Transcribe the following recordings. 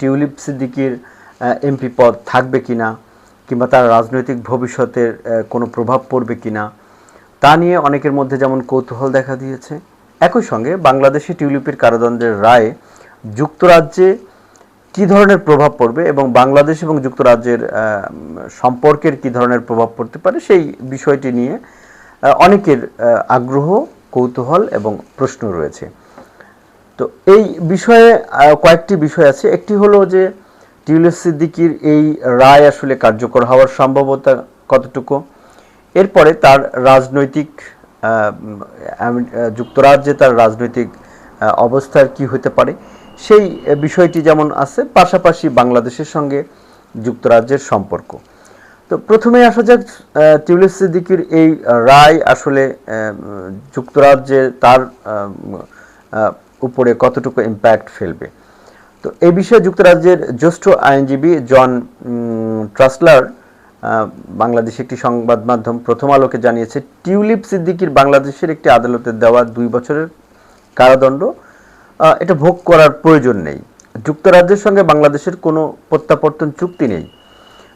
Tulip সিদ্দিকির MP পদ থাকবে কিনা কিংবা তার রাজনৈতিক ভবিষ্যতের কোনো প্রভাব পড়বে কিনা তা নিয়ে অনেকের মধ্যে যেমন কৌতূহল দেখা দিয়েছে, একই সঙ্গে বাংলাদেশে টিউলিপের কারাদণ্ডের রায়ে যুক্তরাজ্যে কি ধরনের প্রভাব পড়বে এবং বাংলাদেশ এবং যুক্তরাজ্যের সম্পর্কের কি ধরনের প্রভাব পড়তে পারে সেই বিষয়টি নিয়ে অনেকের আগ্রহ, কৌতূহল এবং প্রশ্ন রয়েছে। তো এই বিষয়ে কয়েকটি বিষয় আছে। একটি হলো যে টিউলিপ সিদ্দিকির এই রায় আসলে কার্যকর হওয়ার সম্ভাবতা কতটুকু? এরপরে তার রাজনৈতিক যুক্তরাজ্যে তার রাজনৈতিক অবস্থার কি হতে পারে, সেই বিষয়টি যেমন আছে, পাশাপাশি বাংলাদেশের সঙ্গে যুক্তরাজ্যের সম্পর্ক। তো প্রথমে আসা যাক টিউলিপ সিদ্দিকির এই রায় আসলে যুক্তরাজ্যে তার উপরে কতটুকু ইম্প্যাক্ট ফেলবে। তো এই বিষয়ে যুক্তরাজ্যের জ্যেষ্ঠ আইনজীবী জন ট্রাসলার বাংলাদেশে একটি সংবাদ মাধ্যম প্রথম আলোকে জানিয়েছে, টিউলিপ সিদ্দিকির বাংলাদেশের একটি আদালতে দেওয়া দুই বছরের কারাদণ্ড এটা ভোগ করার প্রয়োজন নেই। যুক্তরাজ্যের সঙ্গে বাংলাদেশের কোনো প্রত্যাবর্তন চুক্তি নেই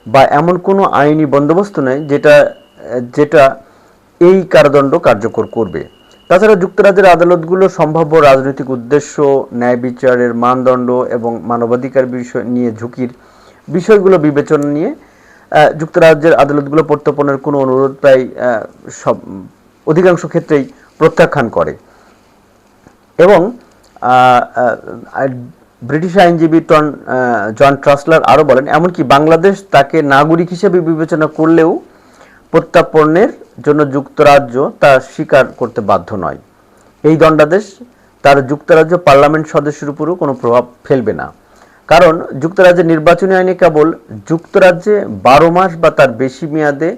বা এমন কোনো আইনি বন্দোবস্ত নেই যেটা যেটা এই কারাদণ্ড কার্যকর করবে। তাছাড়া যুক্তরাজ্যের আদালতগুলো সম্ভাব্য রাজনৈতিক উদ্দেশ্য, ন্যায় বিচারের মানদণ্ড এবং মানবাধিকার বিষয় নিয়ে ঝুঁকির বিষয়গুলো বিবেচনা নিয়ে যুক্তরাজ্যের আদালতগুলো প্রত্যর্পণের কোনো অনুরোধ প্রায় সব, অধিকাংশ ক্ষেত্রেই প্রত্যাখ্যান করে। এবং ব্রিটিশ আইনজীবী টন জন ট্রাসলার আরও বলেন, এমনকি বাংলাদেশ তাকে নাগরিক হিসেবে বিবেচনা করলেও প্রত্যাপনের জন্য যুক্তরাজ্য তা স্বীকার করতে বাধ্য নয়। এই দণ্ডাদেশ তার যুক্তরাজ্য পার্লামেন্ট সদস্যের উপরও কোনো প্রভাব ফেলবে না। কারণ যুক্তরাজ্যের নির্বাচনী আইনে কেবল যুক্তরাজ্যে বারো মাস বা তার বেশি মেয়াদে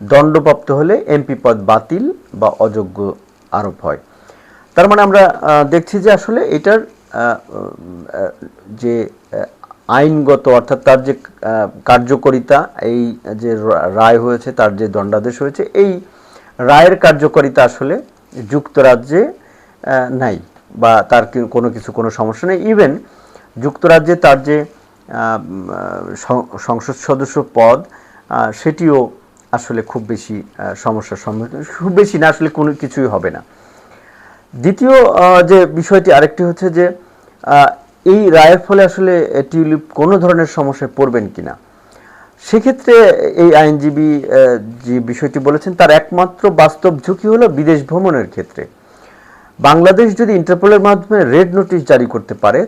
দণ্ডপ্রাপ্ত হলে এমপি পদ বাতিল বা অযোগ্য আরোপ হয়। তার মানে আমরা দেখছি যে আসলে এটার যে আইনগত, অর্থাৎ তার যে কার্যকারিতা, এই যে রায় হয়েছে, তার যে দণ্ডাদেশ হয়েছে, এই রায়ের কার্যকারিতা আসলে যুক্তরাজ্যে নাই বা তার কোনো কিছু, কোনো সমস্যা নেই। ইভেন যুক্তরাজ্যে তার যে সংসদ সদস্য পদ সেটিও আসলে খুব বেশি সমস্যার সম্মুখীন, খুব বেশি না, আসলে কোনো কিছুই হবে না। দ্বিতীয় যে বিষয়টি আরেকটি হচ্ছে যে এই রায়ের ফলে আসলে টিউলিপ কোনো ধরনের সমস্যায় পড়বেন কিনা? সেক্ষেত্রে এই আইনজীবী যে বিষয়টি বলেছেন, তার একমাত্র বাস্তব ঝুঁকি হলো বিদেশ ভ্রমণের ক্ষেত্রে। বাংলাদেশ যদি ইন্টারপোলের মাধ্যমে রেড নোটিশ জারি করতে পারে